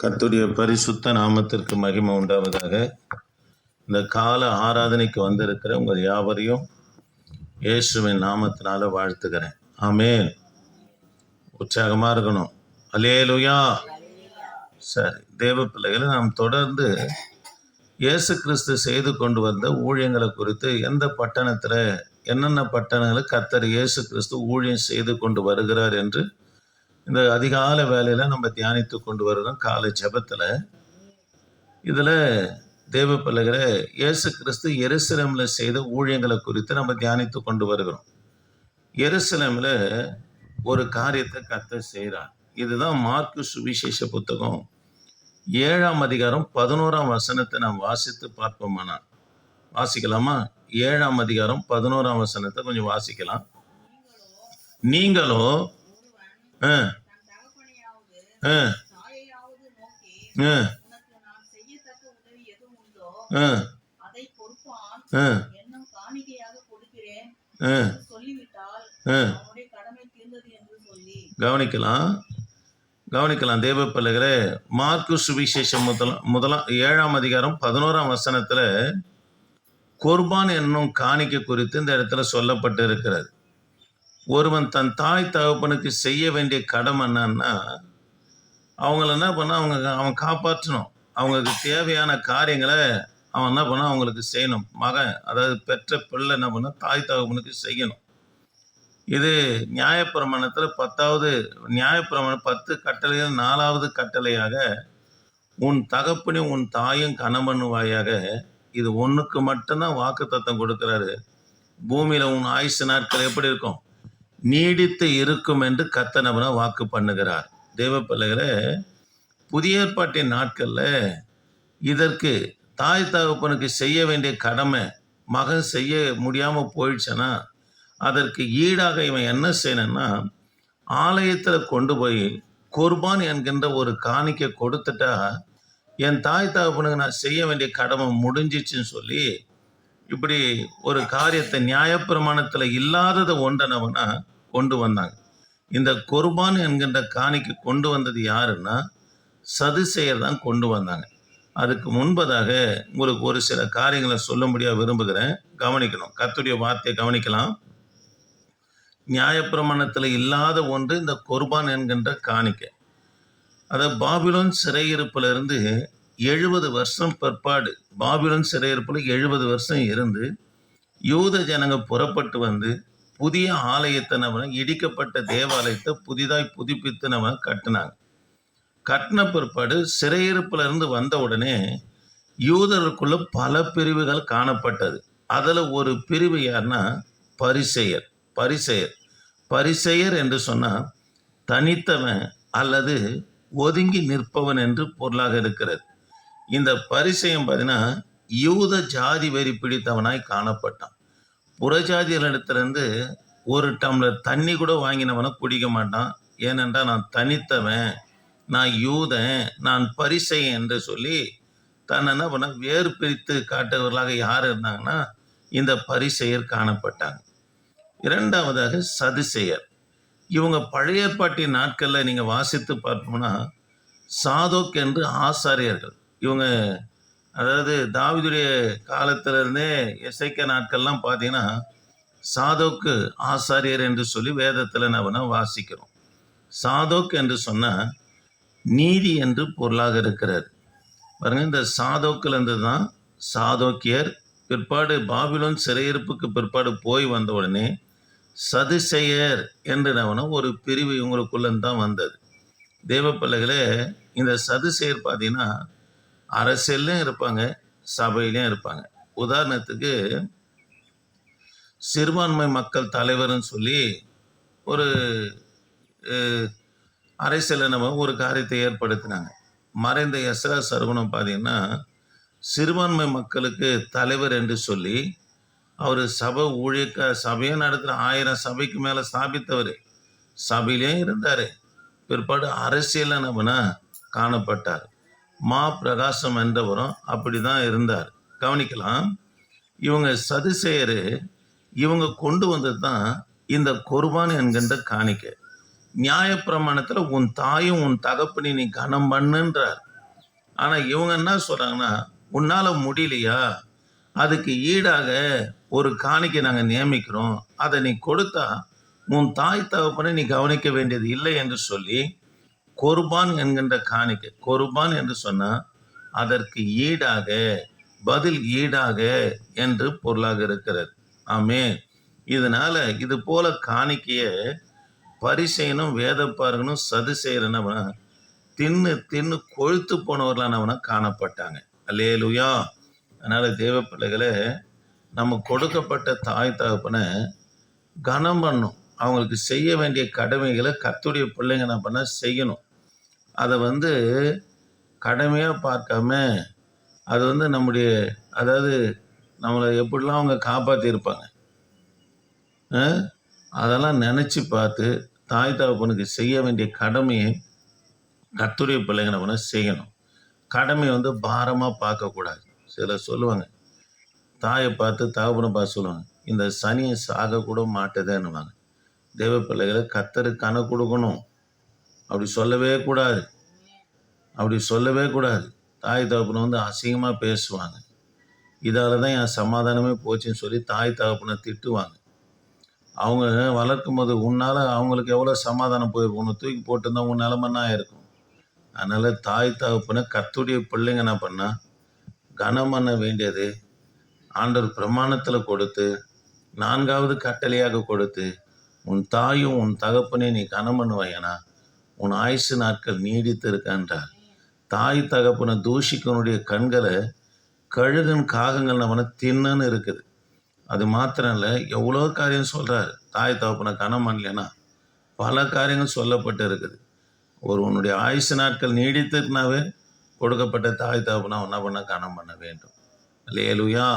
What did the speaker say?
கர்த்துடைய பரிசுத்த நாமத்திற்கு மகிமை உண்டாவதாக. இந்த கால ஆராதனைக்கு வந்திருக்கிற உங்கள் யாவரையும் இயேசுவின் நாமத்தினால வாழ்த்துக்கிறேன் ஆமே உற்சாகமாக இருக்கணும். அலேலுயா சரி தேவ பிள்ளைகளை நாம் தொடர்ந்து இயேசு கிறிஸ்து செய்து கொண்டு வந்த ஊழியங்களை குறித்து எந்த பட்டணத்தில் என்னென்ன பட்டணங்களை கர்த்தர் இயேசு கிறிஸ்து ஊழியம் செய்து கொண்டு வருகிறார் என்று இந்த அதிகால வேலையில் நம்ம தியானித்து கொண்டு வருகிறோம் காலை ஜெபத்தில். இதில் தேவ பிள்ளைகளை இயேசு கிறிஸ்து எருசலமில் செய்த ஊழியங்களை குறித்து நம்ம தியானித்து கொண்டு வருகிறோம். எருசலமில் ஒரு காரியத்தை கத்த செய்கிறார் இதுதான் மார்க்கு சுவிசேஷ புத்தகம் ஏழாம் அதிகாரம் பதினோராம் வசனத்தை நாம் வாசித்து பார்ப்போமானா? வாசிக்கலாமா? ஏழாம் அதிகாரம் பதினோராம் வசனத்தை கொஞ்சம் வாசிக்கலாம். நீங்களோ ஆ கவனிக்கலாம். கவனிக்கலாம். தேவ பிள்ளைகளே மார்க்கு சுவிசேஷம் முதலாம் முதலாம் ஏழாம் அதிகாரம் பதினோராம் வசனத்தில் குர்பான் என்னும் காணிக்கை குறித்து இந்த இடத்துல சொல்லப்பட்டு இருக்கிறது ஒருவன் தன் தாய் தகப்பனுக்கு செய்ய வேண்டிய கடமை என்னன்னா அவங்கள என்ன பண்ணால் அவங்க அவன் காப்பாற்றணும். அவங்களுக்கு தேவையான காரியங்களை அவன் என்ன பண்ண அவங்களுக்கு செய்யணும். மகன் அதாவது பெற்ற பிள்ளை என்ன பண்ண தாய் தகவனுக்கு செய்யணும். இது நியாயப்பிரமாணத்தில் பத்தாவது நியாயப்பிரமாணம் பத்து கட்டளையில் நாலாவது கட்டளையாக உன் தகப்பனையும் உன் தாயும் கணவனுவாயாக இது ஒன்றுக்கு மட்டும்தான் வாக்கு தத்தம் கொடுக்குறாரு. பூமியில் உன் ஆயுசு நாட்கள் எப்படி இருக்கும்? நீடித்து இருக்கும் என்று கத்தனவன வாக்கு பண்ணுகிறார். தேவ புதிய ஏற்பாட்டின் நாட்களில் இதற்கு தாய் தகப்பனுக்கு செய்ய வேண்டிய கடமை மகன் செய்ய முடியாமல் போயிடுச்சுன்னா அதற்கு ஈடாக இவன் என்ன செய்யணும்னா ஆலயத்தில் கொண்டு போய் குர்பான் என்கின்ற ஒரு காணிக்கை கொடுத்துட்டா என் தாய் தகப்பனுக்கு நான் செய்ய வேண்டிய கடமை முடிஞ்சிச்சுன்னு சொல்லி இப்படி ஒரு காரியத்தை நியாயப்பிரமாணத்தில் இல்லாததை ஒன்றனவனா கொண்டு வந்தாங்க. இந்த குர்பான் என்கின்ற காணிக்கு கொண்டு வந்தது யாருன்னா சதுசெயர் தான் கொண்டு வந்தாங்க. அதுக்கு முன்பதாக உங்களுக்கு ஒரு சில காரியங்களை சொல்லும்படியாக விரும்புகிறேன். கவனிக்கணும். கத்துடைய வார்த்தையை கவனிக்கலாம். நியாயப்பிரமாணத்தில் இல்லாத ஒன்று இந்த குர்பான் என்கின்ற காணிக்கை. அதை பாபிலோன் சிறையிருப்பிலிருந்து எழுபது வருஷம் பிற்பாடு பாபிலோன் சிறையிருப்பில் எழுபது வருஷம் இருந்து யூத ஜனங்க புறப்பட்டு வந்து புதிய ஆலயத்தினவன் இடிக்கப்பட்ட தேவாலயத்தை புதிதாய் புதுப்பித்தனவன் கட்டினாங்க. கட்டின பிற்பாடு சிறையிருப்புல இருந்து வந்த உடனே யூதருக்குள்ள பல பிரிவுகள் காணப்பட்டது. அதில் ஒரு பிரிவு யாருன்னா பரிசெயர் பரிசெயர். பரிசெயர் என்று சொன்னால் தனித்தவன் அல்லது ஒதுங்கி நிற்பவன் என்று பொருளாக இருக்கிறது. இந்த பரிசெயம் பார்த்தீங்கன்னா யூத ஜாதி வெறி பிடித்தவனாய் காணப்பட்டான். புறஜாதிகளிடத்திலிருந்து ஒரு டம்ளர் தண்ணி கூட வாங்கினவனை குடிக்க மாட்டான். ஏனென்றால் நான் தனித்தவன் நான் யூதன் நான் பரிசை என்று சொல்லி தன்னை என்ன பண்ண வேறு பிரித்து காட்டுவர்களாக யார் இருந்தாங்கன்னா இந்த பரிசெயர் காணப்பட்டாங்க. இரண்டாவதாக சதுசெயர். இவங்க பழைய பாட்டி நாட்களில் நீங்கள் வாசித்து பார்ப்போம்னா சாதோக் என்று ஆசாரியர்கள் இவங்க அதாவது தாவிதுடைய காலத்திலிருந்தே இசைக்க நாட்கள்லாம் பார்த்தீங்கன்னா சாதோக்கு ஆசாரியர் என்று சொல்லி வேதத்தில் நம்ம வாசிக்கிறோம்? சாதோக் என்று சொன்னால் நீதி என்று பொருளாக இருக்கிறார் பாருங்க இந்த சாதோக்கிலிருந்து தான் சாதோக்கியர் பிற்பாடு பாபிலோன் சிறையிருப்புக்கு பிற்பாடு போய் வந்த உடனே சதுசெயர் என்று நவன ஒரு பிரிவு இவங்களுக்குள்ளே தான் வந்தது. தேவ பிள்ளைகளே இந்த சதுசெயர் பார்த்தீங்கன்னா அரசியல்லையும் இருப்பாங்க சபையிலையும் இருப்பாங்க. உதாரணத்துக்கு சிறுபான்மை மக்கள் தலைவர்னு சொல்லி ஒரு அரசியலில் நம்ம ஒரு காரியத்தை ஏற்படுத்தினாங்க. மறைந்த எஸ்ரா சர்வனம் பார்த்தீங்கன்னா சிறுபான்மை மக்களுக்கு தலைவர் என்று சொல்லி அவர் சபை ஊழியக்க சபையை நடத்துகிற ஆயிரம் சபைக்கு மேலே ஸ்தாபித்தவர். சபையிலேயும் இருந்தார். பிற்பாடு அரசியலில் நம்மனா காணப்பட்டார். மா பிரகாசம் என்றவரும் அப்படி தான் இருந்தார். கவனிக்கலாம். இவங்க சதுசேயர் இவங்க கொண்டு வந்தது தான் இந்த குர்பான் என்கின்ற காணிக்கை. நியாயப்பிரமாணத்தில் உன் தாயும் உன் தகப்பனி நீ கனம் பண்ணுன்றார். ஆனால் இவங்க என்ன சொல்கிறாங்கன்னா உன்னால் முடியலையா? அதுக்கு ஈடாக ஒரு காணிக்கை நாங்கள் நியமிக்கிறோம். அதை நீ கொடுத்தா உன் தாய் தகப்பனை நீ கவனிக்க வேண்டியது இல்லை என்று சொல்லி கொர்பான் என்கின்ற காணிக்கை. கொர்பான் என்று சொன்னால் அதற்கு ஈடாக பதில் ஈடாக என்று பொருளாக இருக்கிறது. ஆமே இதனால இது போல காணிக்கைய பரிசெயனும் வேதப்பாரகனும் சது செய்கிறனவன தின்னு தின்னு கொழுத்து போனவர்களானவன காணப்பட்டாங்க. அல்லேலுயா. அதனால தேவ பிள்ளைகளை நம்ம கொடுக்கப்பட்ட தாய் தகப்பனை கனம் பண்ணும். அவங்களுக்கு செய்ய வேண்டிய கடமைகளை கத்துடைய பிள்ளைங்க என்ன பண்ண செய்யணும். அதை வந்து கடமையாக பார்க்காம அது வந்து நம்முடைய அதாவது நம்மளை எப்படிலாம் அவங்க காப்பாற்றியிருப்பாங்க அதெல்லாம் நினச்சி பார்த்து தாய் தகப்பனுக்கு செய்ய வேண்டிய கடமையை கத்துடைய பிள்ளைங்க நம்ம பண்ண செய்யணும். கடமை வந்து பாரமாக பார்க்கக்கூடாது. சிலர் சொல்லுவாங்க தாயை பார்த்து தகப்பனை பார்த்து சொல்லுவாங்க இந்த சனியை சாகக்கூட மாட்டுதேன்னுவாங்க. தெய்வ பிள்ளைகளை கத்தரு கணக்கு கொடுக்கணும். அப்படி சொல்லவே கூடாது. அப்படி சொல்லவே கூடாது. தாய் தகப்பனை வந்து அசிங்கமாக பேசுவாங்க. இதால் தான் என் சமாதானமே போச்சுன்னு சொல்லி தாய் தகப்பனை திட்டுவாங்க. அவங்க வளர்க்கும் போது உன்னால் அவங்களுக்கு எவ்வளோ சமாதானம் போயிருக்கும்? உன்னை தூக்கி போட்டிருந்தா உன் நிலமை இருக்கும் அதனால் தாய் தகப்பனை கத்துடைய பிள்ளைங்க என்ன பண்ணால் கனம் பண்ண வேண்டியது ஆண்டவர் பிரமாணத்தில் கொடுத்து நான்காவது கட்டளையாக கொடுத்து உன் தாயும் உன் தகப்பனே நீ கனம் பண்ணுவாயனா உன் ஆயுசு நாட்கள் நீடித்து இருக்கின்றார் தாய் தகப்பனை தூஷிக்கனுடைய கண்களை கழுகன் காகங்கள் நம்மனை தின்னு இருக்குது. அது மாத்திரம் இல்லை எவ்வளோ காரியம் சொல்கிறாரு தாய் தகப்பனை கனம் பண்ணலைன்னா பல காரியங்கள் சொல்லப்பட்டு இருக்குது ஒரு உன்னுடைய ஆயுசு நாட்கள் நீடித்துனாவே கொடுக்கப்பட்ட தாய் தகப்பனை என்ன பண்ண கனம் பண்ண வேண்டும்? லேலுயா